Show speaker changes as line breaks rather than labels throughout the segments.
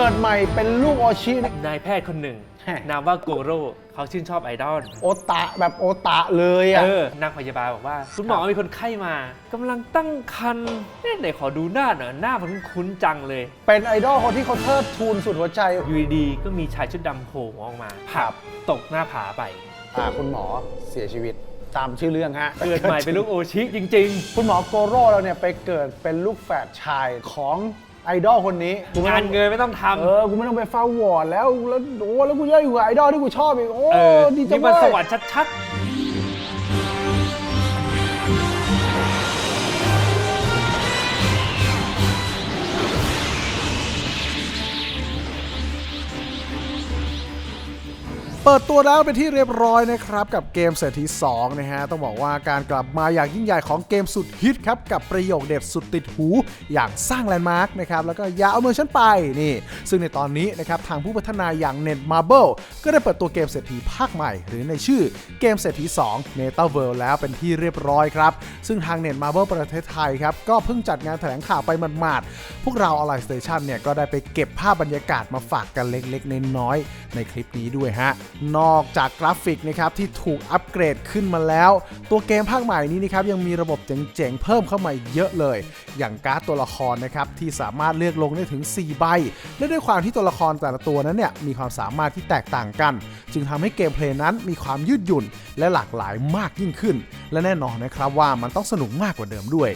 เกิดใหม่เป็นลูกโอชินะ
นายแพทย์คนหนึ่ง
ฮะ
นามว่าโกโร่เขาชื่นชอบไอดอล
โอตะแบบโอตะเลยอะ
เออนางพยาบาลบอกว่า คุณหมอมีคนไข้มากำลังตั้งครรภ์เอ๊ะไหนขอดูหน้าหน่อยหน้ามันคุ้นๆจังเลย
เป็นไอดอลคนที่เขาเทิดทูนสุดหัวใจ
อยู่ดีๆก็มีชายชุดดำโผล่ออกมา
ครั
ผั
บ
บตกหน้าผาไป
อ่าคุณหมอเสียชีวิตตามชื่อเรื่องฮะ
เกิดใหม่เป็นลูกโอชิจริง
คุณหมอโกโร่เราเนี่ยไปเกิดเป็นลูกแฝดชายของ ไอดอลคนนี้กู
ๆ
ไม่
งา
ต้
น
อง
เงยไม่ต้องท
เออกูไม่ต้องไปเฝ้าวอร์ดแล้วแล้วโอ้แล้วกูจะได้อยู่กับไอดอลที่กูชอบอีกโอ้ำ
เออ
ดีจัง
นี่
เล
มัน
ย
สวรรค์ชัด
เปิดตัวแล้วเป็นที่เรียบร้อยนะครับ กับเกมเศรษฐี2นะฮะ ต้องบอกว่าการกลับมาอย่างยิ่งใหญ่ของเกมสุดฮิตครับ กับประโยคเด็ดสุดติดหู อย่างสร้างแลนด์มาร์กนะครับ แล้วก็อย่าเอามือฉันไปนี่ ซึ่งในตอนนี้นะครับ ทางผู้พัฒนาอย่าง Net Marble ก็ได้เปิดตัวเกมเศรษฐีภาคใหม่ หรือในชื่อเกมเศรษฐี2 Meta World แล้วเป็นที่เรียบร้อยครับ ซึ่งทาง Net Marble ประเทศไทยครับก็เพิ่งจัดงานแถลงข่าวไปหมาดๆพวกเรา Ally Station เนี่ยก็ได้ไปเก็บภาพบรรยากาศมาฝากกันเล็กๆน้อยๆในคลิปนี้ด้วยฮะนอกจากกราฟิกนะครับที่ถูกอัปเกรดขึ้นมาแล้ว ตัวเกมภาคใหม่นี้นะครับยังมีระบบเจ๋งๆเพิ่มเข้ามาเยอะเลย อย่างการ์ดตัวละครนะครับที่สามารถเลือกลงได้ถึง 4 ใบ และด้วยความที่ตัวละครแต่ละตัวนั้นเนี่ยมีความสามารถที่แตกต่างกัน จึงทำให้เกมเพลย์นั้นมีความยืดหยุ่น และหลากหลายมากยิ่งขึ้น และแน่นอนนะครับว่ามันต้องสนุกมากกว่าเดิมด้วย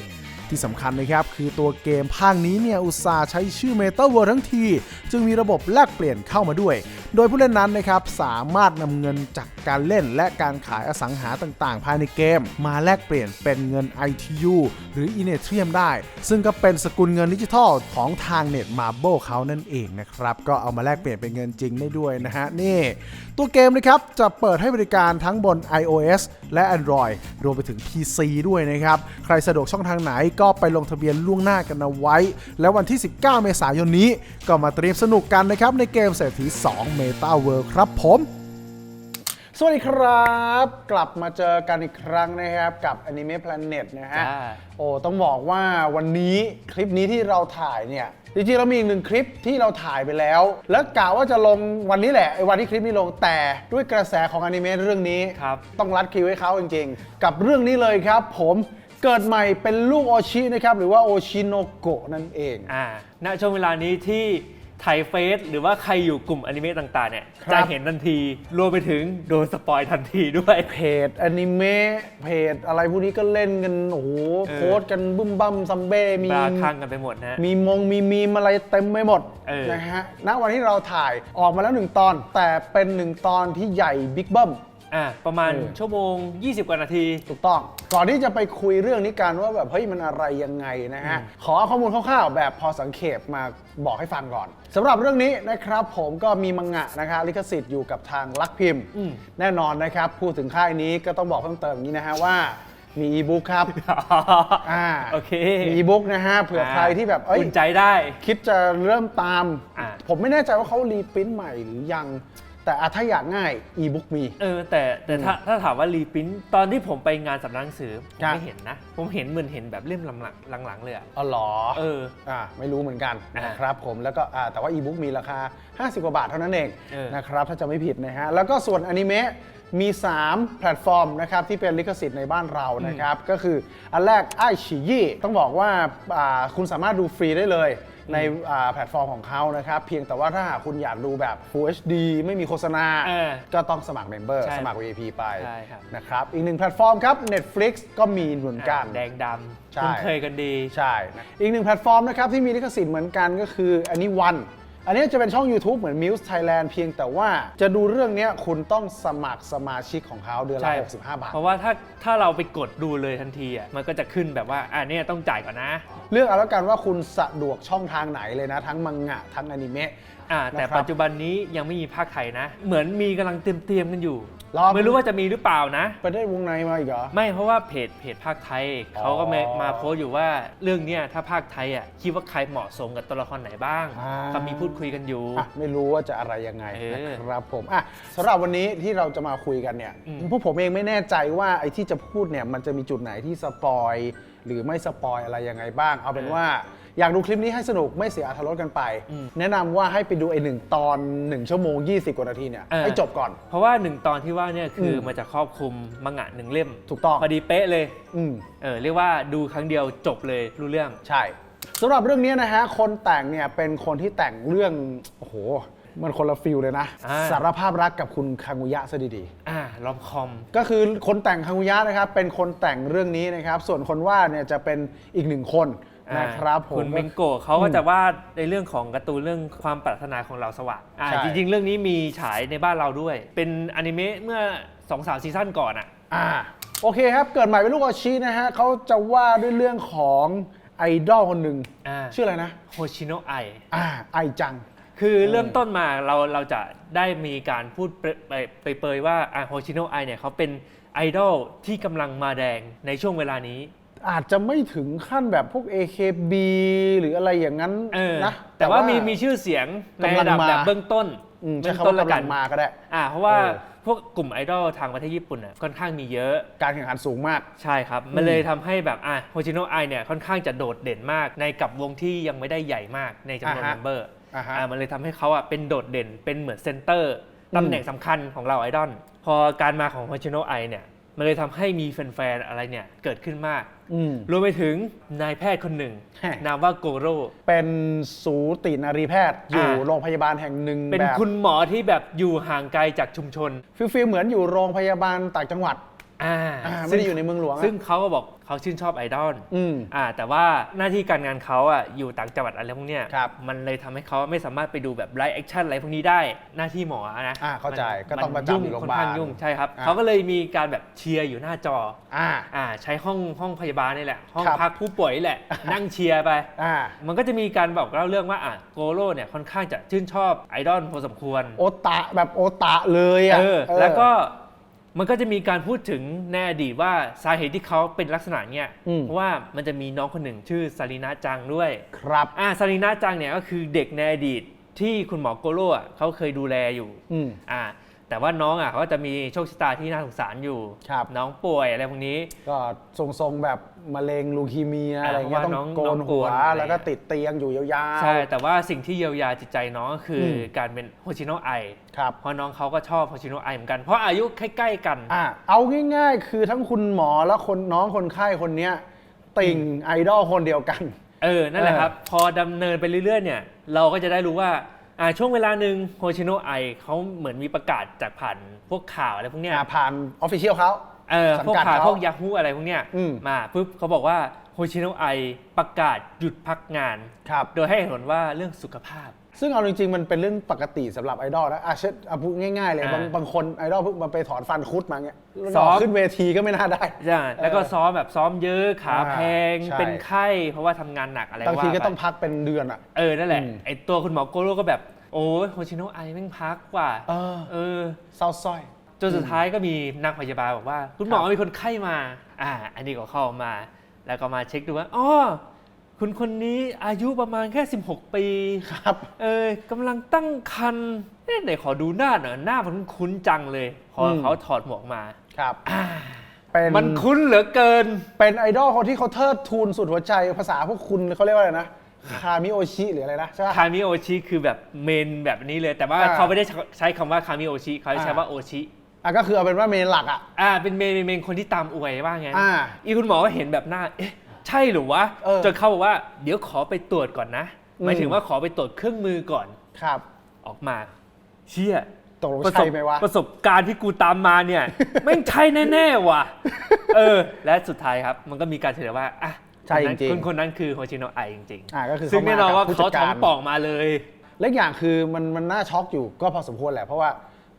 ที่สำคัญนะครับคือตัวเกมภาคนี้เนี่ยอุตสาห์ใช้ชื่อ Meta World ทั้งที จึงมีระบบแลกเปลี่ยนเข้ามาด้วย โดยผู้เล่นนั้นนะครับสามารถนำเงินจากการเล่นและการขายอสังหาต่างๆ ภายในเกม มาแลกเปลี่ยนเป็นเงิน ITU หรือ e n e t r i u m ได้ ซึ่งก็เป็นสกุลเงินดิจิทัลของทาง Net Marble เขานั่นเองนะครับก็เอามาแลกเปลี่ยนเป็นเงินจริงได้ด้วยนะฮะนี่ ตัวเกมนะครับจะเปิดให้บริการทั้งบน iOS และ Android รวมไปถึง PC ด้วยนะครับใครสะดวกช่องทางไหนก็ไปลงทะเบียนล่วงหน้ากันเอาไว้ แล้ววันที่ 19 เมษายนนี้ ก็มาเตรียมสนุกกันนะครับในเกมเศรษฐี 2 Meta World ครับผม
สวัสดีครับ กลับมาเจอกันอีกครั้งนะครับกับ Anime Planet นะฮะ
จ้า
โอ้ต้องบอกว่าวันนี้คลิปนี้ที่เราถ่ายเนี่ย จริงๆเรามีอีกหนึ่งคลิปที่เราถ่ายไปแล้ว แล้วกะว่าจะลงวันนี้แหละไอ้วันที่คลิปนี้ลงแต่ด้วยกระแสของอนิเมะเรื่องนี้
ครับ
ต้องรัดคิวให้เขาจริงๆ กับเรื่องนี้เลยครับผม เกิดใหม่เป็นลูกโอชินะครับหรือว่าโอชิโนโกะนั่นเอง
ๆอ่าณช่วงเวลานี้ที่ไทยเฟสหรือว่าใครอยู่กลุ่มอนิเมะต่างๆเนี่ย
ครับ
จะเห็นทันทีรวมไปถึงโดนสปอยทันทีด้วย
เพจอนิเมะเพจอะไรพวกนี้ก็เล่นกัน โอ้โห
เออ
โพสต์กันบึ้มบั้มซัมเบ้มี
บาคลั่งกันไปหมดนะฮะ
มีมงมีมีมอะไรเต็มไปหมด
เออ
นะฮะ ณ วันที่เราถ่ายออกมาแล้วหนึ่งตอน แต่เป็นหนึ่งตอนที่ใหญ่บิ๊กเบิ้ม
อ่าประมาณ
เออ
ชั่วโมง 20 กว่านาที
ถูกต้อง ก่อนที่จะไปคุยเรื่องนี้กันว่าแบบเฮ้ยมันอะไรยังไงนะฮะ ขอเอาข้อมูลคร่าวๆแบบพอสังเขปมาบอกให้ฟังก่อนสำหรับเรื่องนี้นะครับผมก็มีมังงะนะครับลิขสิทธิ์อยู่กับทางลักพิมพ์
อืม
แน่นอนนะครับ พูดถึงค่ายนี้ก็ต้องบอกเพิ่มเติมอย่างนี้นะฮะว่ามีอีบุ๊กครับ อ่า
โอเค
มีอีบุ๊กนะฮะ เผื่อใครที่แบบเอ้ย
อุ่นใจได้
คิดจะเริ่มตาม
อ่า
ผมไม่แน่ใจว่าเขารีปริ้นท์ใหม่หรือยัง แต่อะถ้าอยากง่ายอีบุ๊กมี
เออแต่แต่ถ้าถ้าถามว่ารีปรินท์ตอนที่ผมไปงานสำนักหนังสือผม
ครับ
ไม่เห็นนะ ผมเห็นเหมือนเห็นแบบเล่มหลังๆหลังๆเลยอะ
อ๋อเหรอ
เออ
อ่าไม่รู้เหมือนกัน
อ่าน
นะครับผมแล้วก็อ่าแต่ว่าอีบุ๊กมีราคา 50 กว่าบาทเท่านั้นเอง
เออ
นะครับถ้าจะไม่ผิดนะฮะแล้วก็ส่วนอนิเมะ มี 3 แพลตฟอร์มนะครับที่เป็นลิขสิทธิ์ในบ้านเรานะครับ ก็คืออันแรกไอชิยี่ต้องบอกว่าอ่าคุณสามารถดูฟรีได้เลยในอ่าแพลตฟอร์มของเขานะครับ เพียงแต่ว่าถ้าหากคุณอยากดูแบบ Full HD ไม่มีโฆษณา
เออ
ก็ต้องสมัครเมมเบอร์
ใช่
สมัคร VIP ไป
ใช่ครับ
นะครับ อีกหนึ่งแพลตฟอร์มครับ Netflix ก็มีเหมือนกัน
แดงดำ
ใช่
คุ้นเคยกันดี
ใช่นะอีกหนึ่งแพลตฟอร์มนะครับที่มีลิขสิทธิ์เหมือนกันก็คืออันนี้วัน อันนี้จะเป็นช่อง YouTube เหมือน Muse Thailand เพียงแต่ว่าจะดูเรื่องเนี้ยคุณต้องสมัครสมาชิกของเขาเดือนละ
ใช่
65 บาท
เพราะว่าถ้าถ้าเราไปกดดูเลยทันทีอะมันก็จะขึ้นแบบว่าอ่าเนี่ยต้องจ่ายก่อนนะ
เลือกเอาแล้วกันว่าคุณสะดวกช่องทางไหนเลยนะ ทั้งมังงะทั้งอนิเมะ
อ่าแต่
นะครับ
ปัจจุบันนี้ยังไม่มีภาคไทยนะ เหมือนมีกำลังเตรียมเตรียมๆกันอยู่
รอ
ไม่รู้ว่าจะมีหรือเปล่านะ
ไปได้วงในมาอีกเหรอ
ไม่เพราะว่าเพจเพจภาคไทย
อ๋อ
เขาก็มามาโพสต์อยู่ว่าเรื่องเนี้ยถ้าภาคไทยอะคิดว่าใครเหมาะสมกับตัวละครไหนบ้าง
อ่า
เขามีพูดคุยกันอยู่
อะไม่รู้ว่าจะอะไรยังไง
เออ
นะครับผมอะสำหรับวันนี้ที่เราจะมาคุยกันเนี่ย
อืม
พวกผมเองไม่แน่ใจว่าไอ้ที่จะพูดเนี่ยมันจะมีจุดไหนที่สปอยหรือไม่สปอยอะไรยังไงบ้าง เอาเป็นว่า อยากดูคลิปนี้ให้สนุกไม่เสียอรรถรสกันไป
อืม
แนะนำว่าให้ไปดูไอ้หนึ่งตอน 1 ชั่วโมง 20 กว่านาทีเนี่ย
เออ
ให้จบก่อน
เพราะว่าหนึ่งตอนที่ว่าเนี่ยคืออ
ม
มันจะครอบคลุมมังงะหนึ่งเล่ม
ถูกต้อง
พอดีเป๊ะเลย
อืม
เออเรียกว่าดูครั้งเดียวจบเลยรู้เรื่อง
ใช่สำหรับเรื่องนี้นะฮะ คนแต่งเนี่ยเป็นคนที่แต่งเรื่อง โอ้โห มันคนละฟิลเลยนะ
อ่า
สารภาพรักกับคุณคังุยะซะดี
อ่าลอมคอม
ๆ ก็คือคนแต่งคังุยะนะครับ เป็นคนแต่งเรื่องนี้นะครับ ส่วนคนวาดเนี่ยจะเป็นอีกหนึ่งคน นะครับผม
คุณเบงโกะเขาก็จะวาดในเรื่องของการ์ตูนเรื่องความปรารถนาของเราสว่างอ่า
ใช่
จริง ๆ เรื่องนี้มีฉายในบ้านเราด้วย เป็นอนิเมะเมื่อ2อสซีซั่นก่อนอะ
อ่าโอเคครับ เกิดใหม่เป็นลูกอาชีนะฮะเขาจะว่าด้วยเรื่องของไอดอลคนหนึ่ง
อ่า
ชื่ออะไรนะ
โฮชิโนะไอ
อ่า ไอจัง
คือเริ่มต้นมาเราเราจะได้มีการพูดเปรไปเปรยๆว่าโฮชิโนะไอเนี่ยเขาเป็นไอดอลที่กำลังมาแดงในช่วงเวลานี้
อาจจะไม่ถึงขั้นแบบพวก AKB หรืออะไรอย่างนั้น
เออ
นะ
แต่ว่ามีมีชื่อเสียงในระดับ
กำลังมา
แบบเบื้องต้น
อืมใช้
เบื้อง
คำ
ต้
ว่าน
ละ
กำ
กั
ลั
น
งมาก็ได้
อ่าเพราะว่า
เออ
พวกกลุ่มไอดอลทางประเทศญี่ปุ่นน่ะค่อนข้างมีเยอะ
การแข่งขันสูงมาก
ใช่ครับ มันเลยทำให้แบบอะโฮชิโนะไอเนี่ยค่อนข้างจะโดดเด่นมากในกับวงที่ยังไม่ได้ใหญ่มากในจำนวน
อ่าฮะ
เมมเบอร์
อ่าฮะ
อ่ามันเลยทำให้เขาอะเป็นโดดเด่นเป็นเหมือนเซนเตอร์ตำแหน่งสำคัญของเราไอดอลพอการมาของโฮชิโนะไอเนี่ย มันเลยทำให้มีแฟนๆอะไรเนี่ยเกิดขึ้นมาก
อืม
รวมไปถึงนายแพทย์คนหนึ่ง
ฮะ
นามว่าโกโร่
เป็นสูตินารีแพทย์อยู่
อ่า
โรงพยาบาลแห่งหนึ่ง
เป็น
แบบ
คุณหมอที่แบบอยู่ห่างไกลจากชุมชน
ฟิลฟิลเหมือนอยู่โรงพยาบาลต่างจังหวัด
อ่า
อ่าไม่ได้อยู่ในเมืองหลวงอะ
ซึ่งเขาก็บอกเขาชื่นชอบไอดอล
อืม
อ่า แต่ว่าหน้าที่การงานเขาอะอยู่ต่างจังหวัดอะไรพวกเนี้ย
ครับ
มันเลยทำให้เขาไม่สามารถไปดูแบบไลฟ์แอคชั่นอะไรพวกนี้ได้หน้าที่หมอนะ
อ่าเข้าใจ
มัน
ก็ต้อง
มั
ประจำอยู่โรงพยาบาล
ค่อนข้างยุ่งใช่ครับ
อ่า
เขาก็เลยมีการแบบเชียร์อยู่หน้าจอ
อ่า
อ่าใช้ห้องห้องพยาบาลนี่แหละ ห้อง
ครับ
พักผู้ป่วยนี่แหละ นั่งเชียร์ไป
อ่า
มันก็จะมีการบอกเล่าเรื่องว่าอะโกโร่เนี่ยค่อนข้างจะชื่นชอบไอดอลพอสมควร
โอตะแบบโอตะเลยอะ
เออ
เออ
แล้วก็ มันก็จะมีการพูดถึงในอดีตว่าสาเหตุที่เขาเป็นลักษณะเนี้ย
อืม
เพราะว่ามันจะมีน้องคนหนึ่งชื่อซารินะจังด้วย
ครับ
อ่าซารินะจังเนี่ยก็คือเด็กในอดีตที่คุณหมอโกโร่อะเขาเคยดูแลอยู่
อืม
อ่า แต่ว่าน้องอะเขาก็จะมีโชคชะตาที่น่าสงสารอยู่
ครับ
น้องป่วยอะไรพวกนี้
ก็ทรงๆแบบมะเร็งลูคีเมีย
อ่า
อะไรเงี้ย
เพ
ต้
ราะว่าน้
อ
อง
งโกน
น้อง
หัว
โกนอะไร
แล้วก็ติดเตียงอยู่ยาวๆ
ใช่ แต่ว่าสิ่งที่เยียวยาจิตใจน้องก็คืออ
ม
การเป็นโฮชิโนะไอ
ครับ
เพราะน้องเขาก็ชอบโฮชิโนะไอเหมือนกัน เพราะอายุใกล้ๆกัน
อะเอาง่ายๆ คือทั้งคุณหมอและคนน้องคนไข้คนเนี้ย ติ่งไอดอลคนเดียวกัน
เออ นั่นแหละ
เออ
ครับ พอดำเนินไปเรื่อยๆเนี่ย เราก็จะได้รู้ว่า อ่าช่วงเวลาหนึ่งโฮชิโนะไอเขาเหมือนมีประกาศจากผ่านพวกข่าวอะไรพวกเนี้ย
อะผ่านออฟฟิเชียลเขา
เออ
สัง
พวก
กัด
ข่าว
เขา
พวกยาฮูอะไรพวกเนี้ย
อืม
มาปุ๊บเขาบอกว่าโฮชิโนะไอประกาศหยุดพักงาน
ครับ
โดยให้เหตุผลว่าเรื่องสุขภาพ
ซึ่งเอาจริงๆ มันเป็นเรื่องปกติสำหรับไอดอลนะอะเช่นอะพูดง่ายๆเลย
อ่า
บางบางคนไอดอลเพิ่งมาไปถอนฟันคุดมาเงี้ยแล้ว
ซ้อม
ขึ้นเวทีก็ไม่น่าได้
ใช่แล้วก็ซ้อมแบบซ้อมเยอะขา
อ่า
แพง
ใช่
เป็นไข้ เพราะว่าทำงานหนักอะไร
บางทีก็
ว่ไป
ต้องพักเป็นเดือนอะ
เออนั่นแหละ
อืม
ไอตัวคุณหมอโกโร่ก็แบบ โอ้ยโฮชิโนะไอแม่งพักกว่า
เออ
เออ
เศร้าสร้อย
จนสุดท้ายก็มีนางพยาบาลบอกว่า คุณหมอ
ครับ
มีคนไข้มา อ่า อันนี้ก็เข้ามา แล้วก็มาเช็คดูว่าอ๋อคุณคนนี้อายุประมาณแค่ 16 ปี
ครับ
เออกำลังตั้งครรภ์เอ๊ะไหนขอดูหน้าหน่อยหน้ามันคุ้นจังเลย พออ
ม
เขาถอดหมวกมา
ครับเป็น
มันคุ้นเหลือเกิน
เป็นไอดอลคนที่เขาเทิดทูนสุดหัวใจภาษาพวกคุณเขาเรียกว่าอะไรนะ คามิโอชิหรืออะไรนะใช่ปะ
คามิโอชิคือแบบเมนแบบนี้เลย แต่ว่า
อ่า
เขาไม่ได้ใช้คำว่าคามิโอชิเขาใช้
อ่า
ว่าโอชิ
อะก็คือเอาเป็นว่าเมนหลักอะ
อ่าเป็นเมนเป็นเมนคนที่ตามอวยว่าไง
อ่า
อีคุณหมอก็เห็นแบบหน้าเอ๊ะใช่หรือวะ
เออ
จนเขาบอกว่าเดี๋ยวขอไปตรวจก่อนนะหมายถึงว่าขอไปตรวจเครื่องมือก่อน
ครับ
ออกมาเชี่ย
ตกลง
ประส
ใช่
บ
ไหมวะ
ประสบการณ์ที่กูตามมาเนี่ยแม่งใช่แน่ ๆ ว่ะ เออ และสุดท้ายครับ มันก็มีการเฉลยว่าอะ
ใช่จริงๆ
คนคนนั้นคือโฮชิโนะไอจริง
อ่าก็คือ
ซึ่งแน่นอนว่า
ผู้
เขา
จัด
ท้
ก
องป่องมาเลย
และอีกอย่างคือมันมันน่าช็อกอยู่ก็พอสมควรแหละเพราะว่า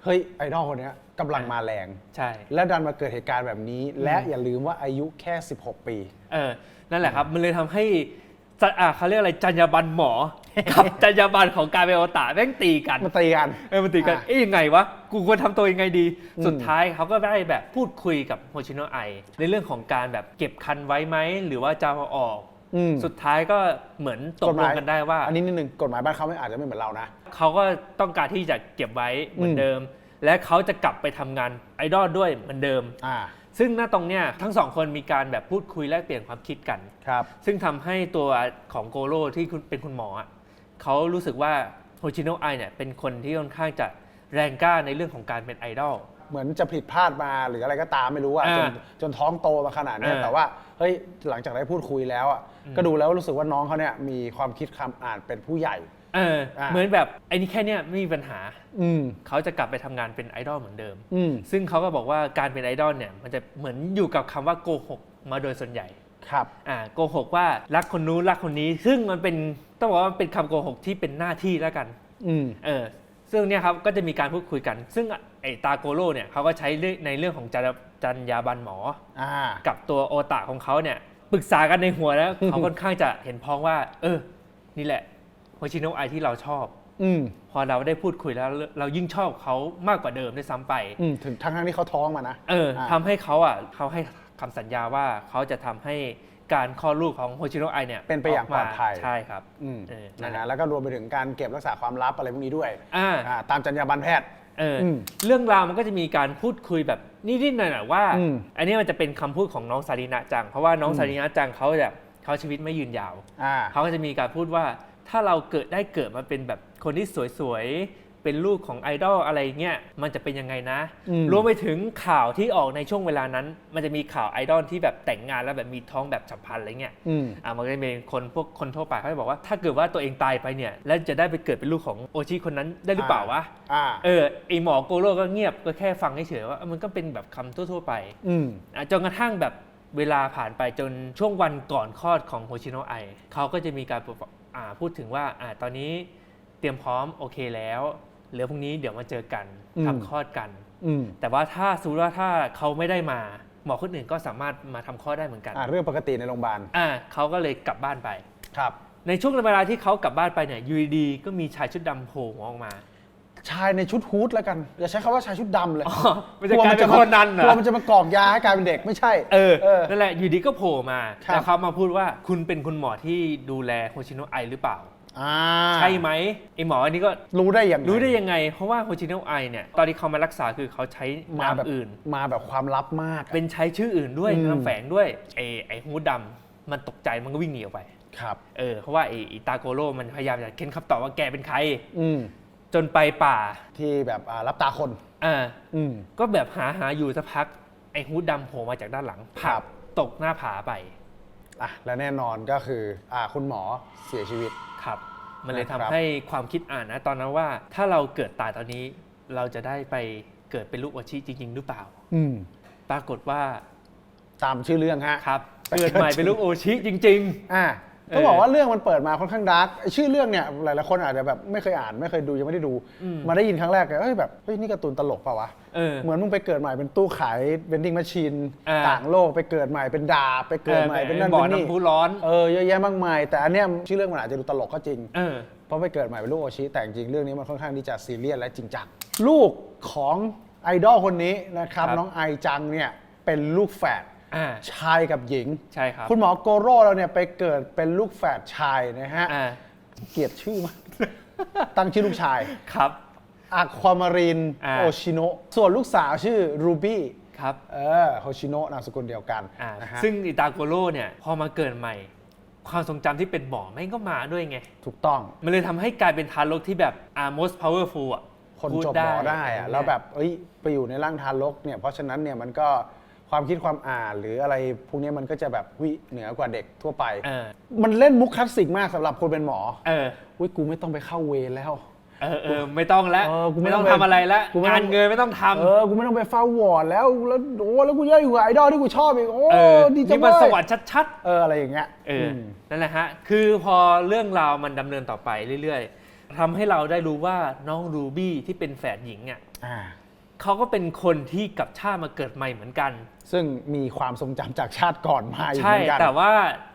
เฮ้ยไอดอลคนเนี้ยกำลังมาแรง
ใช่
และดันมาเกิดเหตุการณ์แบบนี้ และอย่าลืมว่าอายุแค่ 16 ปี
เออ นั่นแหละครับ มันเลยทำให้จะอะเขาเรียกอะไรจรรยาบรรณหมอ กับจรรยาบรรณของการเป็นโอตาแม่งตีกัน
มาตีกัน
เออมันตีกัน
อะ
เอ๊ยยังไงวะกูควรทำตัวยังไงดี
อืม
สุดท้ายเขาก็ได้แบบพูดคุยกับโฮชิโนะไอในเรื่องของการแบบเก็บคันไว้ไหมหรือว่าจะเอาออก
อืม
สุดท้ายก็เหมือนตกลงกันได้ว่า
อันนี้นิดนึงกฎหมายบ้านเขาไม่อาจจะไม่เหมือนเรานะ
เขาก็ต้องการที่จะเก็บไว้เหมือ
อื
น
ม
เดิม และเขาจะกลับไปทำงานไอดอลด้วยเหมือนเดิม
อ่า
ซึ่งหน้าตรงเนี้ยทั้งสองคนมีการแบบพูดคุยแลกเปลี่ยนความคิดกัน
ครับ
ซึ่งทำให้ตัวของโกโร่ที่คุณเป็นคุณหมออะ เขารู้สึกว่าโฮชิโนะไอเนี่ยเป็นคนที่ค่อนข้างจะแรงกล้าในเรื่องของการเป็นไอดอล
เหมือนจะผิดพลาดมาหรืออะไรก็ตามไม่รู้อะจน
อ่า
จนท้องโตมาขนาดเนี้ย
อ่า
แต่ว่าเฮ้ยหลังจากได้พูดคุยแล้วอะก็ดูแล้วรู้สึกว่าน้องเขาเนี่ยมีความคิดคำอ่านเป็นผู้ใหญ่
เออ
อ่า
เหมือนแบบไอ้นี่แค่เนี้ยไม่มีปัญหา
อืม
เขาจะกลับไปทำงานเป็นไอดอลเหมือนเดิม
อืม
ซึ่งเขาก็บอกว่าการเป็นไอดอลเนี่ยมันจะเหมือนอยู่กับคำว่าโกหกมาโดยส่วนใหญ่
ครับ
อ่าโกหกว่ารักคนนู้นรักคนนี้ ซึ่งมันเป็น ต้องบอกว่ามันเป็นคำโกหกที่เป็นหน้าที่แล้วกัน
อืม
เออซึ่งเนี่ยครับก็จะมีการพูดคุยกัน ซึ่งไอตาโกโร่เนี่ยเขาก็ใช้เรื่องในเรื่องของจรรจรรยาบรรณหมอ
อ่า
กับตัวโอตะของเขาเนี่ยปรึกษากันในหัวแล้ว เขาค่อนข้างจะเห็นพ้องว่า เออ นี่แหละโฮชิโนะไอที่เราชอบ
อืม
พอเราได้พูดคุยแล้วเรายิ่งชอบเขามากกว่าเดิมด้วยซ้ำไป
อืม ถึงทั้งทั้งๆที่เขาท้องมานะ
เออ
อ่า
ทำให้เขาอะเขาให้คำสัญญาว่าเขาจะทำให้ การคลอดลูกของโฮชิโนะไอเนี่ย
เป็นไปอย่าง
ก
ปลอดภัย
ใช่ครับ
อืม
เออนั่น
นะ
แหละ
ฮะแล้วก็รวมไปถึงการเก็บรักษาความลับอะไรพวกนี้ด้วย
อ่า
อ่าตามจรรยาบรรณแพทย์
เอออ
ม
เรื่องราวมันก็จะมีการพูดคุยแบบนิดๆหน่อยๆว่า
อืม
อันนี้มันจะเป็นคำพูดของน้องซารินะจัง เพราะว่าน้อง
อืม
ซารินะจังเขาแบบเขาชีวิตไม่ยืนยาว
อ่า
เขาก็จะมีการพูดว่าถ้าเราเกิดได้เกิดมาเป็นแบบคนที่สวยๆ เป็นลูกของไอดอลอะไรเงี้ยมันจะเป็นยังไงนะ
อืม
รวมไปถึงข่าวที่ออกในช่วงเวลานั้น มันจะมีข่าวไอดอลที่แบบแต่งงานแล้วแบบมีท้องแบบฉับพลันอะไรเงี้ย
อืม
อ่ามันก็จะเป็นคนพวกคนทั่วไปเขาจะบอกว่า ถ้าเกิดว่าตัวเองตายไปเนี่ยแล้วจะได้ไปเกิดเป็นลูกของโอชิคนนั้นได้หรือเปล่าวะ
อ่า
เออไอหมอโกโร่ก็เงียบก็แค่ฟังเฉยๆว่าเออมันก็เป็นแบบคำทั่วๆไป
อืม
อะจนกระทั่งแบบเวลาผ่านไปจนช่วงวันก่อนคลอดของโฮชิโนะไอเขาก็จะมีการอ่าพูดถึงว่าอ่าตอนนี้เตรียมพร้อมโอเคแล้ว เหลือพรุ่งนี้เดี๋ยวมาเจอกัน
อืม
ทำคลอดกัน
อืม
แต่ว่าถ้าสมมติว่าถ้าเขาไม่ได้มาหมอคนอื่นก็สามารถมาทำคลอดได้เหมือนกัน
อ่าเรื่องปกติในโรงพยาบาล
อ่าเขาก็เลยกลับบ้านไป
ครับ
ในช่วงเวลาที่เขากลับบ้านไปเนี่ยอยูดีๆก็มีชายชุดดำโผล่หัวออกมา
ชายในชุดฮูดแล้วกันอย่าใช้คำว่าชายชุดดำเลย
อ๋อมันจะกลายเป็นคนนั้นเหร
กลัว
อ
มันจะมากรอกยาให้กลายเป็นเด็กไม่ใช่
เออ
เออ
นั่นแหละอยู่ดีก็โผล่มา
ครับ
แล้วเขามาพูดว่าคุณเป็นคุณหมอที่ดูแลโฮชิโนะไอหรือเปล่า
อ่า
ใช่ไหมไอหมออันนี้ก็
รู้ได้ยังง
รู้ได้ยังไง เพราะว่าโฮชิโนะไอเนี่ยตอนที่เขามารักษาคือเขาใช้
มาแบบ
นามอื่น
มาแบบความลับมาก
เป็นใช้ชื่ออื่นด้วย
อืม
นามแฝงด้วยไอไอฮูดดำมันตกใจมันก็วิ่งหนีออกไป
ครับ
เออเพราะว่าไอไอ้ตาโกโร่มันพยายามจะเค้นคำตอบว่าแกเป็นใคร
อืม
จนไปป่า
ที่แบบอ่ารับตาคน
อ่า
อืม
ก็แบบหาหาอยู่สักพักไอฮูดดำโผล่มาจากด้านหลังผ
ครั
ลั
บ
กตกหน้าผาไป
อะและแน่นอนก็คืออ่าคุณหมอเสียชีวิต
ครับ มันเลย
นะครั
ทำ
บ
ให้ความคิดอ่านนะตอนนั้นว่า ถ้าเราเกิดตายตอนนี้เราจะได้ไปเกิดเป็นลูกโอชิจริง ๆ หรือเปล่า
อืม
ปรากฏว่า
ตามชื่อเรื่องฮะ
ครับ เกิดใหม่เป็นลูกโอชิจริง
อ่า
เออ
ต้องบอกว่าเรื่องมันเปิดมาค่อนข้างดาร์กไอ้ชื่อเรื่องเนี่ยหลายๆคนอาจจะแบบไม่เคยอ่านไม่เคยดูยังไม่ได้ดู
อืม
มาได้ยินครั้งแรกเลยเอ้ยแบบเฮ้ยนี่การ์ตูนตลกเปล่าวะ
ๆเออ
เหมือนมึงไปเกิดใหม่เป็นตู้ขายเวนดิ้งแมชชีน
อ่า
ต่างโลกไปเกิดใหม่เป็นดาบไปเกิดใหม่เป็นนั่น
บ่อ
เป็นนี่
น้ำพุร้อน
เออเยอะแยะมากมาย แต่อันเนี้ยชื่อเรื่องมันอาจจะดูตลกก็จริง
เออ
เพราะไปเกิดใหม่เป็นลูกโอชิแต่จริงๆเรื่องนี้มันค่อนข้างที่จะซีเรียสและจริงจังลูกของไอดอลคนนี้นะครับ
ครับ
น้องไอจังเนี่ยเป็นลูกแฝด
อ่า
ชายกับหญิง
ใช่ครับ
คุณหมอโกโร่เราเนี่ยไปเกิดเป็นลูกแฝดชายนะฮะ
อ่า
เกลียดชื่อมาก ตั้งชื่อลูกชาย
ครับ
อะความาริน
อ่า
โอชิโนะส่วนลูกสาวชื่อรูบี้
ครับ
เออโฮชิโนะนามสกุลเดียวกัน
อ่า
นะฮะ
ซึ่งอิตาโกโร่เนี่ยพอมาเกิดใหม่ ความทรงจำที่เป็นหมอแม่งก็มาด้วยไง
ถูกต้อง
มันเลยทำให้กลายเป็นทารกที่แบบอ่า most powerful อะ
คน
พู
จบหมอได้อะแล้วแบบเอ้ยไปอยู่ในร่างทารกเนี่ยเพราะฉะนั้นเนี่ยมันก็ ความคิดความอ่านหรืออะไรพวกนี้มันก็จะแบบวิเหนือกว่าเด็กทั่วไป
เออ
มันเล่นมุกคลาสสิกมากสำหรับคนเป็นหมอ
เออ
วิกูไม่ต้องไปเข้าเวรแล้ว
เออเออไม่ต้องแล้ว
เออกูไม่
ไม่
ต้
ต้
อ
องงทำอะไรแล้ว
กูไม่ต้อง
งานเงินไม่ต้องทำ
เออ กูไม่ต้องไปเฝ้าวอร์ดแล้ว แล้วโอ้แล้วกูเยอะอยู่กับไอดอลที่กูชอบอีก โอ้
เออ
ดีจัง
นี่มัน
เว้ย
สวรรค์ชัด
เออ อะไรอย่างเงี้ย
ๆเอออ
ม
นั่นแหละฮะ คือพอเรื่องราวมันดำเนินต่อไปเรื่อยๆทำให้เราได้รู้ว่าน้องรูบี้ที่เป็นแฝดหญิงอะ
อ่า
เขาก็เป็นคนที่กลับชาติมาเกิดใหม่เหมือนกัน
ซึ่งมีความทรงจำจากชาติก่อนมาอยู่
ใช่
เหมือนกัน
แต่ว่า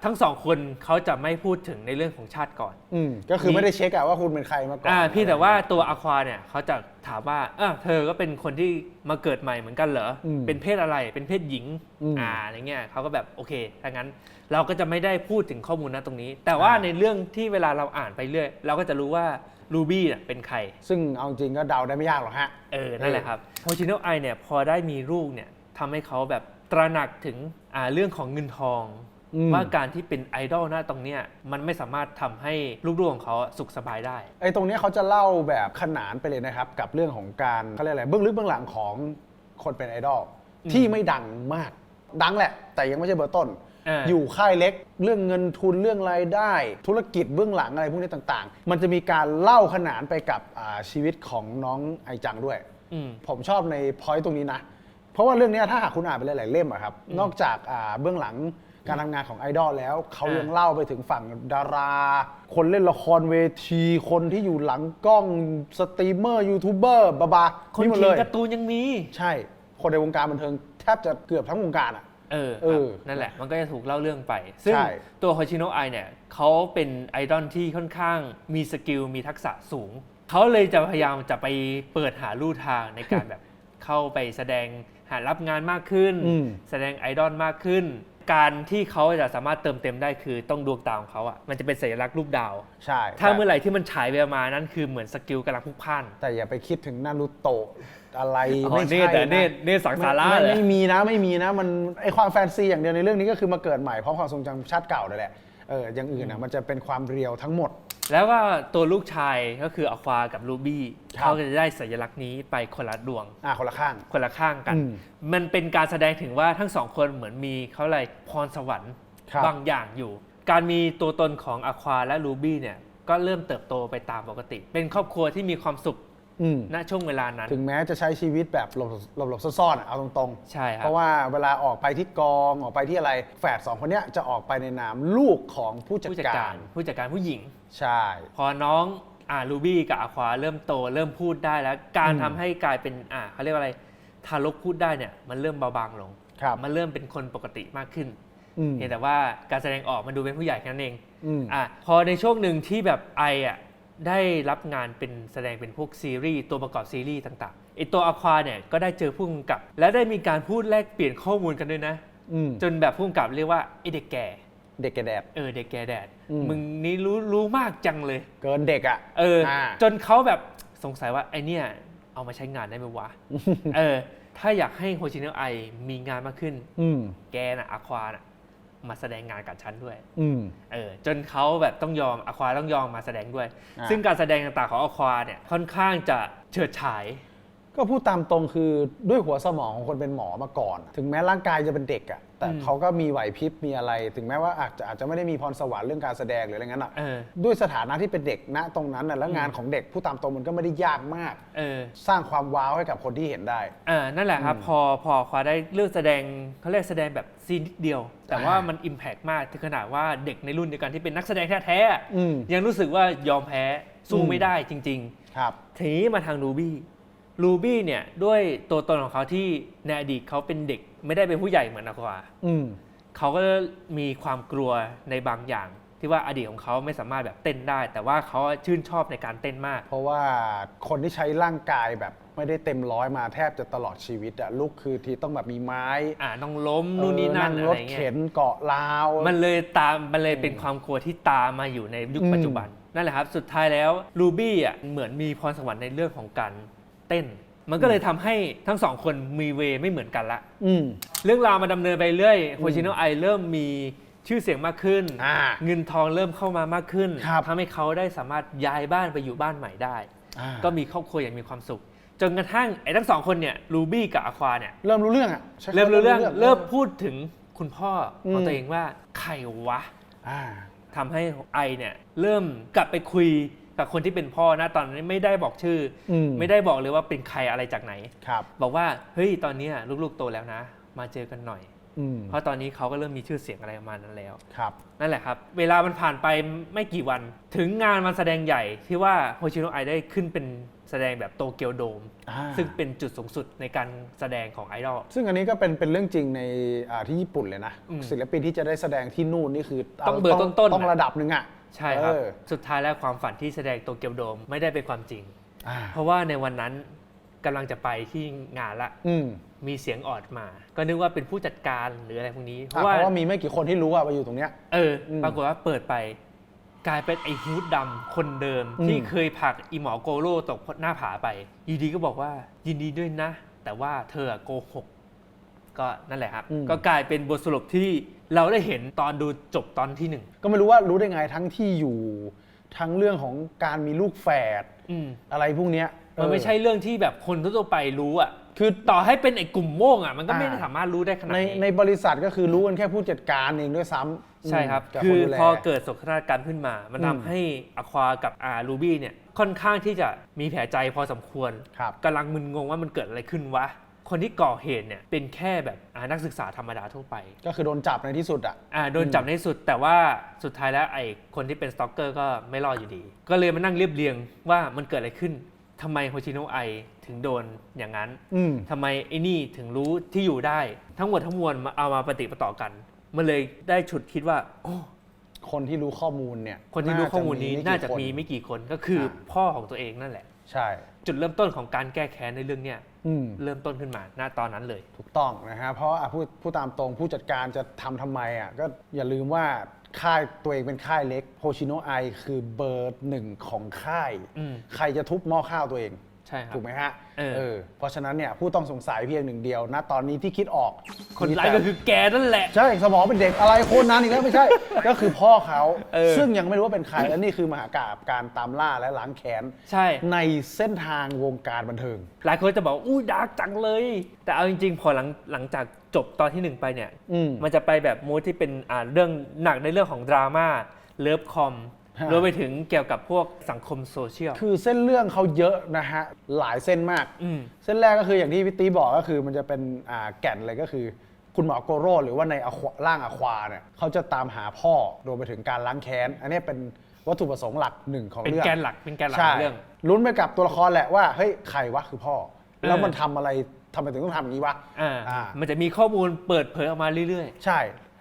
ทั้งสองคนเขาจะไม่พูดถึงในเรื่องของชาติก่อน
อืมก็คือไม่ได้เช็คอะว่าคุณเป็นใครมาก่อน
อ่าพี่แต่ว่าตัวอควาเนี่ยเขาจะถามว่าอะเธอก็เป็นคนที่มาเกิดใหม่เหมือนกันเหรออ
ม
เป็นเพศอะไรเป็นเพศหญิง
อืม
อ่าอะไรเงี้ยเขาก็แบบโอเคถ้างั้นเราก็จะไม่ได้พูดถึงข้อมูลนะตรงนี้ แต่ว่า
อ่า
ในเรื่องที่เวลาเราอ่านไปเรื่อย เราก็จะรู้ว่า รูบี้เนี่ยเป็นใคร
ซึ่งเอาจริงก็เดาได้ไม่ยากหรอกฮะ
เออ นั่นแหละครับโฮชิโนะไอเนี่ยพอได้มีลูกเนี่ยทำให้เขาแบบตระหนักถึงอ่าเรื่องของเงินทอง
อืม
ว่าการที่เป็นไอดอลหน้าตรงเนี้ยมันไม่สามารถทำให้ลูกๆของเขาอะสุขสบายได้
ไอ้ตรงเนี้ยเขาจะเล่าแบบขนานไปเลยนะครับ กับเรื่องของการเขาเรียกอะไรเบื้องลึกเบื้องหลังของคนเป็นไอดอลที่ไม่ดังมาก ดังแหละ แต่ยังไม่ใช่เบอร์ต้น
อ่า
อยู่ค่ายเล็ก เรื่องเงินทุนเรื่องรายได้ ธุรกิจเบื้องหลังอะไรพวกนี้ต่างๆ มันจะมีการเล่าขนานไปกับอ่าชีวิตของน้องไอจังด้วย
อืม
ผมชอบในพอยต์ตรงนี้นะ เพราะว่าเรื่องเนี้ยถ้าหากคุณอ่านไปหลาย ๆ เล่มอะครับ นอกจากอ่าเบื้องหลังการทำงานของไอดอลแล้ว เขา
อ่ายั
ยังเล่าไปถึงฝั่งดารา คนเล่นละครเวที คนที่อยู่หลังกล้องสตรีมเมอร์ยูทูบเบอร์บาบา
คน
นี่หมด
เขี
เลย
นการ์ตูนยังมี
ใช่ คนในวงการบันเทิงแทบจะเกือบทั้งวงการอะ
เออ
เออ
ครับนั่นแหละมันก็จะถูกเล่าเรื่องไป ซึ่ง
ใช่
ตัวโฮชิโนะไอเนี่ยเขาเป็นไอดอลที่ค่อนข้างมีสกิลมีทักษะสูง เขาเลยจะพยายามจะไปเปิดหาลู่ทางในการแบบเข้าไปแสดงหารับงานมากขึ้น
อืม
แสดงไอดอลมากขึ้น การที่เขาจะสามารถเติมเต็มได้คือต้องดวงตาของเขาอะมันจะเป็นสัญลักษณ์รูปดาว
ใช่
ถ้า
แต่
เมื่อไหร่ที่มันฉายไปมานั้นคือเหมือนสกิลกำลังพลุกพล่าน
แต่อย่าไปคิดถึงนารูโตะอะไร
อ๋อ
ไม่
เน
ใช่
ตแต่
นะ
เนตเนตสังสาระ
ไม่
เลย
ไม่มีนะไม่มีนะมันไอความแฟนซีอย่างเดียวในเรื่องนี้ก็คือมาเกิดใหม่เพราะความทรงจำชาติเก่านั่นแหละเอออย่างอื่นนะมันจะเป็นความเรียวทั้งหมด
แล้วก็ตัวลูกชายก็คืออควากับรูบี้
ครับ
เขาก็จะได้สัญลักษณ์นี้ไปคนละดวง
อ่าคนละข้าง
คนละข้างกัน
อืม
มันเป็นการแสดงถึงว่าทั้งสองคนเหมือนมีเขาอะไรพรสวรรค์
ครับ
บางอย่างอยู่ การมีตัวตนของอควาและรูบี้เนี่ย ก็เริ่มเติบโตไปตามปกติ เป็นครอบครัวที่มีความสุข
อืม
ณช่วงเวลานั้น
ถึงแม้จะใช้ชีวิตแบบหลบหลบหลบซ่อนๆอะเอาตรง
ใช่
ๆ
ครั
เพ
บ
ราะว่าเวลาออกไปที่กองออกไปที่อะไรแฝดสองคนเนี้ยจะออกไปในนามลูกของผู้จัด
ผู้จัด
กา
การ ร ผู้จัดการผู้หญิง
ใช่
พอน้องอ่ารูบี้กับอควาเริ่มโต เริ่มพูดได้แล้ว การ
อืม
ทำให้กลายเป็นอ่าเขาเรียกว่าอะไรทารกพูดได้เนี่ยมันเริ่มเบาบางลง
ครับ
มันเริ่มเป็นคนปกติมากขึ้น
อืม
เพียงแต่ว่าการแสดงออกมันดูเป็นผู้ใหญ่แค่นั้นเอง
อืม
อะพอในช่วงหนึ่งที่แบบไออะ ได้รับงานเป็นแสดงเป็นพวกซีรีส์ตัวประกอบซีรีส์ต่างๆไอตัวอควาเนี่ยก็ได้เจอผู้กำกับ และได้มีการพูดแลกเปลี่ยนข้อมูลกันด้วยนะ
อืม
จนแบบผู้กำกับเรียกว่าไอเด็กแก่
เด็กแกแดด
เออเด็กแก่แดด
อืม
มึงนี่รู้รู้มากจังเลย
เกินเด็กอะ
เออ
อ่า
จนเขาแบบสงสัยว่าไอเนี่ยเอามาใช้งานได้ไหมวะ เออ ถ้าอยากให้โฮชิโนะไอมีงานมากขึ้น
อืม
แกน่ะอควาน่ะ มาแสดงงานกับฉันด้วย
อืม
เออจนเขาแบบต้องยอมอควาต้องยอมมาแสดงด้วย
อ่า
ซึ่งการแสดงต่างๆของอควาเนี่ยค่อนข้างจะเฉิดฉาย
ก็พูดตามตรงคือด้วยหัวสมองของคนเป็นหมอมาก่อน ถึงแม้ร่างกายจะเป็นเด็กอะ แต่
อืม
เขาก็มีไหวพริบมีอะไร ถึงแม้ว่าอาจจะอาจจะไม่ได้มีพรสวรรค์เรื่องการแสดงหรืออะไรงั้นอะ
เออ
ด้วยสถานะที่เป็นเด็กณตรงนั้นน่ะแล้วงานของเด็กผู้ตามตรงมันก็ไม่ได้ยากมาก
เออ
สร้างความว้าวให้กับคนที่เห็นได้
เออนั่นแหละครับ
อืม
พอพอควาได้เลือกแสดงเขาเรียกแสดงแบบซีนนิดเดียว แต่ว่า
อ่ามั
มันอิมแพกมากถึงขนาดว่าเด็กในรุ่นเดียวกันที่เป็นนักแสดงแท้ๆอะ
อืม
ยังรู้สึกว่ายอมแพ้สู้
อืม
ไม่ได้จริง
ครับ
ๆทีนี้มาทางรูบี้ รูบี้เนี่ยด้วยตัวตนของเขาที่ในอดีตเขาเป็นเด็กไม่ได้เป็นผู้ใหญ่เหมือนอควา
อืม
เขาก็มีความกลัวในบางอย่าง ที่ว่าอดีตของเขาไม่สามารถแบบเต้นได้ แต่ว่าเขาชื่นชอบในการเต้นมาก
เพราะว่าคนที่ใช้ร่างกายแบบไม่ได้เต็มร้อยมาแทบจะตลอดชีวิตอะลูกคือทีต้องแบบมีไม้
อ่าต้องล้มนู่นนี่นั่น
เออ
อะ
ร
ไร
ถ
เงี้
เข็
ย
นเกาะลาว
มันเลยตามมันเลยเป็นความกลัวที่ตามมาอยู่ในยุค
อืม
ปัจจุบัน นั่นแหละครับ สุดท้ายแล้วรูบี้อะเหมือนมีพรสวรรค์ในเรื่องของการ เต้น มันก็เลยทำให้ทั้งสองคนมีเวย์ไม่เหมือนกันละ
อืม
เรื่องราวมาดำเนินไปเรื่อยโฮชิโนะไอเริ่มมีชื่อเสียงมากขึ้น
อ่า
เงินทองเริ่มเข้ามามากขึ้น
ครับ
ทำให้เขาได้สามารถย้ายบ้านไปอยู่บ้านใหม่ได้
อ่า
ก็มีครอบครัวอย่างมีความสุข จนกระทั่งไอ้ทั้งสองคนเนี่ยรูบี้กับอควาเนี่ย
เริ่มรู้เรื่องอะใช้คำ
เริ่มรู้เรื่อง
ว่า
เริ่มพูดถึงคุณพ่อของ
อืม
ตัวเองว่าใครวะ
อ่า
ทำให้ไอเนี่ยเริ่มกลับไปคุย กับคนที่เป็นพ่อนะตอนนี้ไม่ได้บอกชื่ออ
ม
ไม่ได้บอกเลยว่าเป็นใครอะไรจากไหน
ครับ
บอกว่าเฮ้ยตอนเนี้ยลูกๆโตแล้วนะ มาเจอกันหน่อย
อืม
เพราะตอนนี้เขาก็เริ่มมีชื่อเสียงอะไรประมาณนั้นแล้ว
ครับ
นั่นแหละครับ เวลามันผ่านไปไม่กี่วัน ถึงงานมันแสดงใหญ่ที่ว่าโฮชิโนะไอได้ขึ้นเป็นแสดงแบบโตเกียวโดม
อ่า
ซึ่งเป็นจุดสูงสุดในการแสดงของไอดอล
ซึ่งอันนี้ก็เป็นเป็นเรื่องจริงในอ่าที่ญี่ปุ่นเลยนะ
อืม
ศิลปินที่จะได้แสดงที่นู่นนี่คือ
ต้องเบอร์ต้นๆ
ต้อง
น่ะ
ระดับหนึ่งอะ
ใช่ครับ
เออ
สุดท้ายแล้วความฝันที่แสดงโตเกียวโดมไม่ได้เป็นความจริง
อ่า
เพราะว่าในวันนั้นกำลังจะไปที่งานละ
อืม
มีเสียงออดมา ก็นึกว่าเป็นผู้จัดการหรืออะไรพวกนี้เพ
อะ
ราะว่า
เพราะว่ามีไม่กี่คนที่รู้ว่ามาอยู่ตรงเนี้ย
เอออ
ม
ปรากฏว่าเปิดไป กลายเป็นไอ้ฮูดดำคนเดิม
อืม
ที่เคยผลักอีหมอโกโร่ตกหน้าผาไปอยูดีก็บอกว่ายินดีด้วยนะ แต่ว่าเธออะโกหก ก็นั่นแหละครับ
อืม
ก็กลายเป็นบทสรุปที่เราได้เห็นตอนดูจบตอนที่หนึ่ง
ก็ไม่รู้ว่ารู้ได้ไงทั้งที่อยู่ ทั้งเรื่องของการมีลูกแฝด
อืม
อะไรพวกเนี้ย
มันไม่
เออ
ใช่เรื่องที่แบบคนทั่วๆไปรู้อะ
คือ
ต่อให้เป็นไอ้กลุ่มโม่งอะมันก็ไม่
อ่า
สามารถรู้ได้ขนาด
ใน
นี้
ในบริษัทก็คือรู้กันแค่ผู้จัดการเองด้วยซ้ำ
ใช่ครับ
มกับ
คือ
นดูแล
พอเกิดสงครามการณ์ขึ้นมา มัน
อืม
ทำให้อควากับอารูบี้เนี่ยค่อนข้างที่จะมีแผลใจพอสมควร
ครับ
กำลังมึนงงว่ามันเกิดอะไรขึ้นวะ คนที่ก่อเหตุเนี่ยเป็นแค่แบบอ่านักศึกษาธรรมดาทั่วไป
ก็คือโดนจับในที่สุดอะ
อ่าโดนจับในที่สุดแต่ว่าสุดท้ายแล้วไอ้คนที่เป็นสตอกเกอร์ก็ไม่รอดอยู่ดี ก็เลยมานั่งเรียบเรียงว่ามันเกิดอะไรขึ้นทำไมโฮชิโนะไอถึงโดนอย่างนั้น
อืม
ทำไมไอ้นี่ถึงรู้ที่อยู่ได้ ทั้งหมดทั้งมวลมาเอามาปฏิปต่อกัน มันเลยได้ฉุดคิดว่าโอ้
คนที่รู้ข้อมูลเนี่ย
คนที่รู้ข้อมูลนี้
ไกี่
น่าจะ
ค
มีไม่กี่คนก็คืออา พ่อของตัวเองนั่นแหละ
ใช่
จุดเริ่มต้นของการแก้แค้นในเรื่องเนี้ย
อืม
เริ่มต้นขึ้นมาณตอนนั้นเลย
ถูกต้องนะฮะเพราะอะพูดพูดตามตรงผู้จัดการจะทำทำไมอะก็อย่าลืมว่าค่ายตัวเองเป็นค่ายเล็กโฮชิโนะไอคือเบอร์หนึ่งของค่าย
อืม
ใครจะทุบหม้อข้าวตัวเอง
ใช่ครับ
ถูกไหมฮะ
เออ
เพราะฉะนั้นเนี่ยผู้ต้องสงสัยเพียงหนึ่งเดียวนะตอนนี้ที่คิดออก
คนร้ายก็คือแกนั่นแหละ
ใช่สมองเป็นเด็กอะไรโคนนั้นอีกแล้วไม่ใช่ ก็คือพ่อเขา
เออ
ซึ่งยังไม่รู้ว่าเป็นใครและนี่คือมหากาบการตามล่าและล้างแค้น
ใช่
ในเส้นทางวงการบันเทิง
หลายคนจะบอกว่าอู้ดาร์กจังเลย แต่เอาจริง ๆ พอหลังหลังจากจบตอนที่หนึ่งไปเนี่ย
อืม
มันจะไปแบบมูดที่เป็นอ่าเรื่องหนักในเรื่องของดราม่าเลิฟคอม
ฮะ
รวมไปถึงเกี่ยวกับพวกสังคมโซเชียล
คือเส้นเรื่องเขาเยอะนะฮะ หลายเส้นมาก
อืม
เส้นแรกก็คืออย่างที่พี่ตีบอกก็คือมันจะเป็นอ่าแก่นเลยก็คือ คุณหมอโกโร่หรือว่าในอควาร่างอควาเนี่ยเขาจะตามหาพ่อรวมไปถึงการล้างแค้น อันนี้เป็นวัตถุประสงค์หลักหนึ่งของ
เป็น
เรื่อง
แกนหลักเป็นแกนหลัก
ใช่
ของเรื่อง
ลุ้นไปกับตัวละครแหละว่าเฮ้ยใครวะคือพ่อ
เออ
แล้วมันทำอะไรทำไมถึงต้องทำอย่างนี้วะ
อ่า
อ่า
มันจะมีข้อมูลเปิดเผยออกมาเรื่อย
ใช่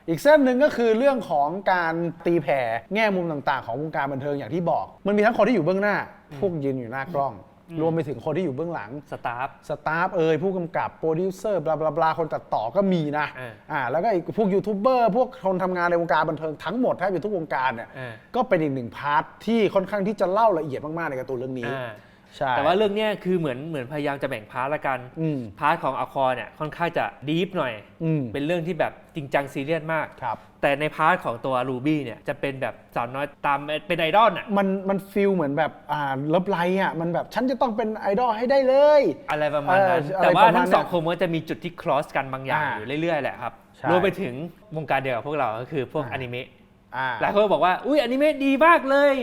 อีกเส้นหนึ่งก็คือเรื่องของการตีแผ่แง่มุมต่างๆ ของวงการบันเทิงอย่างที่บอก มันมีทั้งคนที่อยู่เบื้องหน้า พวกยืนอยู่หน้ากล้อง รวมไปถึงคนที่อยู่เบื้องหลัง
ๆสตาฟ
สตาฟเอ่ยผู้กำกับโปรดิวเซอร์บลาบลาบลาคนตัดต่อก็มีนะ
เออ
อ่าแล้วก็อีกพวกยูทูบเบอร์พวกคนทำงานในวงการบันเทิงทั้งหมดแทบจะทุกวงการเนี่ย
เออ
ก็เป็นอีกหนึ่งพาร์ทที่ค่อนข้างที่จะเล่าละเอียดมากๆในการ์ตูนเรื่องนี้
อ่า
ใช่
แต่ว่าเรื่องเนี้ยคือเหมือนเหมือนพยายามจะแบ่งพาร์ทละกัน
อืม
พาร์ทของอคอเนี่ยค่อนข้างจะดีฟหน่อย
อืม
เป็นเรื่องที่แบบจริงจังซีเรียสมาก
ครับ
แต่ในพาร์ทของตัวรูบี้เนี่ยจะเป็นแบบสาวน้อยตามเป็นไอดอลอะ
มันมันฟีลเหมือนแบบอ่าเลิฟไลท์อะมันแบบฉันจะต้องเป็นไอดอลให้ได้เลย
อะไรประมาณนั้น
เอออะไร
แต่ว่า
ประมาณ
ทั้งสอง
นั้น
คนมันก็จะมีจุดที่ cross กันบางอย่าง
อ่า
อยู่เรื่อยๆ แหละครับ
ใช่
รวมไปถึงวงการเดียวกับพวกเราก็คือพวก
อ่า
อนิเมะ
อ่า
หลายคนก็บอกว่า อุ้ยอนิเมะดีมากเลย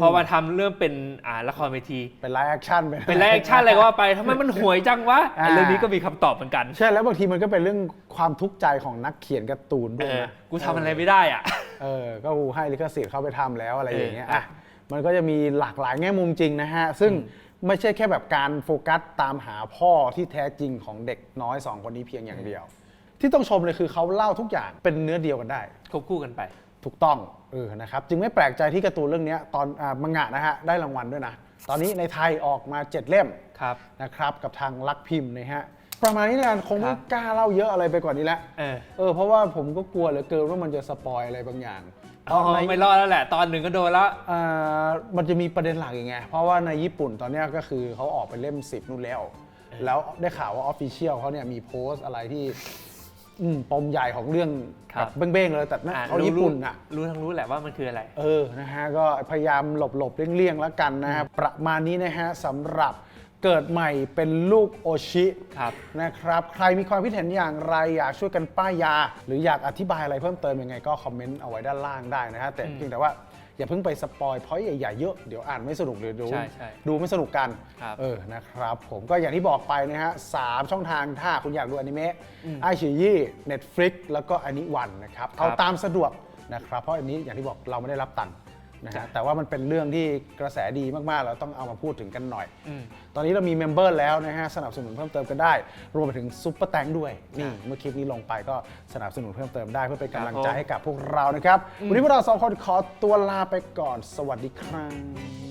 พอมาทำเริ่มเป็นอ่าละครเวที
เป็นไลฟ์แอคชั่น
เป็นแอคชั่นอะไรก็ว่าไปทำไมมันห่วยจังวะ
อ่า
เรื่องนี้ก็มีคำตอบเหมือนกัน
ใช่แล้วบางทีมันก็เป็นเรื่องความทุกข์ใจของนักเขียนการ์ตูนด้
เอ
วย
อ
นะ
กูทำอะไรไม่ได้อะ
เออ ก็กูให้ลิขสิทธิ์เข้าไปทำแล้วอะไรอย่างเงี้ย
เอออะ
อะ มันก็จะมีหลากหลายแง่มุมจริงนะฮะ ซึ่งไม่ใช่แค่แบบการโฟกัสตามหาพ่อที่แท้จริงของเด็กน้อยสองคนนี้เพียงอย่างเดียว ที่ต้องชมเลยคือเขาเล่าทุกอย่างเป็นเนื้อเดียวกันได้
ควบคู่กันไป
ถูกต้องเออนะครับจึงไม่แปลกใจที่การ์ตูนเรื่องเนี้ยตอนอ่ามังงะนะฮะได้รางวัลด้วยนะ ตอนนี้ในไทยออกมา 7 เล่ม
ครับ
นะครับกับทางลักพิมพ์นะฮะประมาณนี้แล้วกันคงไม่
ครับ
กล้าเล่าเยอะอะไรไปกว่านี้แล้ว
เออ
เออเพราะว่าผมก็กลัวเหลือเกินว่ามันจะสปอยอะไรบางอย่าง
อ๋อ
ใน
ไม่รอดแล้วแหละ ตอนหนึ่งก็โดนแล้ว
อ่ามันจะมีประเด็นหลักอย่างไงเพราะว่าในญี่ปุ่นตอนเนี้ยก็คือเขาออกไปเล่ม 10นู่นแล้ว แล้วได้ข่าวว่าออฟฟิเชียลเขาเนี่ยมีโพสต์อะไรที่ อืมปมใหญ่ของเรื่อง
ครับ
แบบเบ้งๆเลยแต่นั่น
อะ
เขา
รู้
ญี่ปุ่นอะ
รู้ทั้งรู้แหละว่ามันคืออะไร
เออ นะฮะ ก็พยายามหลบหลบๆเลี่ยงๆ แล้วกันนะฮะ ประมาณนี้นะฮะสำหรับเกิดใหม่เป็นลูกโอชิ
ครับ
นะครับ ใครมีความคิดเห็นอย่างไรอยากช่วยกันป้ายยา หรืออยากอธิบายอะไรเพิ่มเติมยังไงก็คอมเมนต์เอาไว้ด้านล่างได้นะฮะ แต่
อืม
เพียงแต่ว่า อย่าเพิ่งไปสปอยเพราะใหญ่ๆเยอะเดี๋ยวอ่านไม่สนุกหรือดู
ใช่ใช่
ดูไม่สนุกกัน
ครับ
เออนะครับ ผมก็อย่างที่บอกไปนะฮะสามช่องทางถ้าคุณอยากดูอนิเมะไอชียี่เน็ตฟลิกแล้วก็อันนี้วันนะครับเอา
ครับ
ตามสะดวกนะครับเพราะอันนี้อย่างที่บอกเราไม่ได้รับตังค์ นะ
จ้ะ
ฮะแต่ว่ามันเป็นเรื่องที่กระแสดีมากๆ เราต้องเอามาพูดถึงกันหน่อย
อืม
ตอนนี้เรามีเมมเบอร์แล้วนะฮะสนับสนุนเพิ่มเติมกันได้ รวมไปถึงซุปเปอร์แตงด้วยนี่
จ้ะ
เมื่อคลิปนี้ลงไปก็สนับสนุนเพิ่มเติมได้เพื่อเป็นกำลัง
ครับผม
ใจให้กับพวกเรานะครับวันนี้พวกเราสองคนขอตัวลาไปก่อนสวัสดีครับ